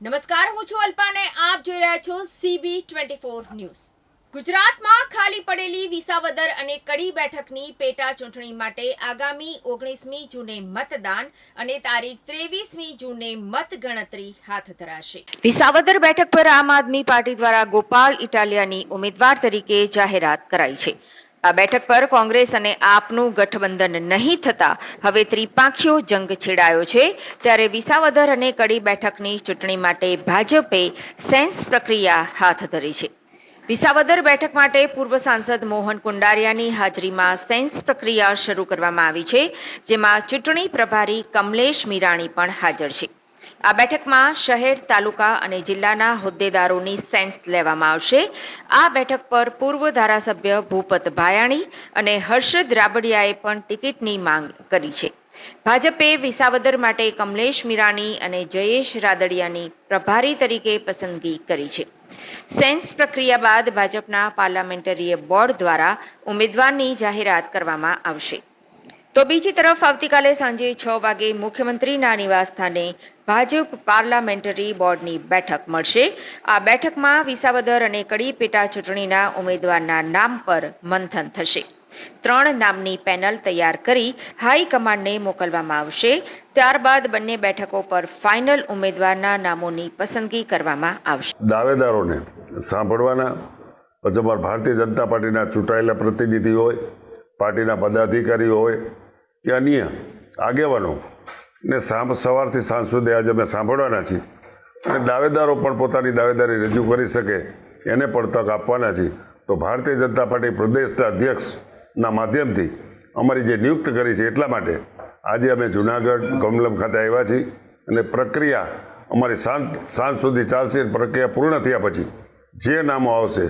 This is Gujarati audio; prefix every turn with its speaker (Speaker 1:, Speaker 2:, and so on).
Speaker 1: નમસ્કાર, હું છું અલ્પાને. આપ જોઈ રહ્યા છો સીબી ટ્વેન્ટી ફોર ન્યૂઝ. ગુજરાતમાં ખાલી પડેલી વિસાવદર અને કડી બેઠકની પેટા ચૂંટણી માટે આગામી ઓગણીસમી જૂને મતદાન અને તારીખ ત્રેવીસમી જૂને મતગણતરી હાથ ધરાશે.
Speaker 2: વિસાવદર બેઠક પર આમ આદમી પાર્ટી દ્વારા ગોપાલ ઇટાલિયાની ઉમેદવાર તરીકે જાહેરાત કરાઈ છે. આ બેઠક પર કોંગ્રેસ અને આપનું ગઠબંધન નહીં થતા હવે ત્રિપાંખીયો જંગ છેડાયો છે. ત્યારે વિસાવદર અને કડી બેઠકની ચૂંટણી માટે ભાજપે સેન્સ પ્રક્રિયા હાથ ધરી છે. વિસાવદર બેઠક માટે પૂર્વ સાંસદ મોહન કુંડારિયાની હાજરીમાં સેન્સ પ્રક્રિયા શરૂ કરવામાં આવી છે, જેમાં ચૂંટણી પ્રભારી કમલેશ મીરાણી પણ હાજર છે. આ બેઠકમાં શહેર, તાલુકા અને જિલ્લાના હોદ્દેદારોની સેન્સ લેવામાં આવશે. આ બેઠક પર પૂર્વ ધારાસભ્ય ભૂપત ભાયાણી અને હર્ષદ રાબડિયાએ પણ ટિકિટની માંગ કરી છે. ભાજપે વિસાવદર માટે કમલેશ મીરાણી અને જયેશ રાદડિયાની પ્રભારી તરીકે પસંદગી કરી છે. સેન્સ પ્રક્રિયા બાદ ભાજપના પાર્લામેન્ટરી બોર્ડ દ્વારા ઉમેદવારની જાહેરાત કરવામાં આવશે. તો બીજી તરફ આવતીકાલે સાંજે છ વાગે મુખ્યમંત્રીના નિવાસસ્થાને ભાજપ પાર્લામેન્ટરી બોર્ડની બેઠક મળશે. આ બેઠકમાં વિસાવદર અને કડી પેટા ચૂંટણીના ઉમેદવારના નામ પર મંથન થશે. ત્રણ નામની પેનલ તૈયાર કરી હાઈકમાન્ડને મોકલવામાં આવશે. ત્યારબાદ બંને બેઠકો પર ફાઇનલ ઉમેદવારના નામોની પસંદગી કરવામાં આવશે.
Speaker 3: દાવેદારોને સાંભળવાના, પછી ભારતીય જનતા પાર્ટીના ચૂંટાયેલા પ્રતિનિધિ હોય, પાર્ટીના પદાધિકારીઓ હોય કે અન્ય આગેવાનો. ને સાંભ સવારથી સાંજ સુધી આજે અમે સાંભળવાના છીએ. અને દાવેદારો પણ પોતાની દાવેદારી રજૂ કરી શકે, એને પણ તક આપવાના છીએ. તો ભારતીય જનતા પાર્ટી પ્રદેશના અધ્યક્ષના માધ્યમથી અમારી જે નિયુક્ત કરી છે એટલા માટે આજે અમે જુનાગઢ, કમલમ ખાતે આવ્યા છીએ. અને પ્રક્રિયા અમારી સાંજ સાંજ સુધી ચાલશે પ્રક્રિયા પૂર્ણ થયા પછી જે નામો આવશે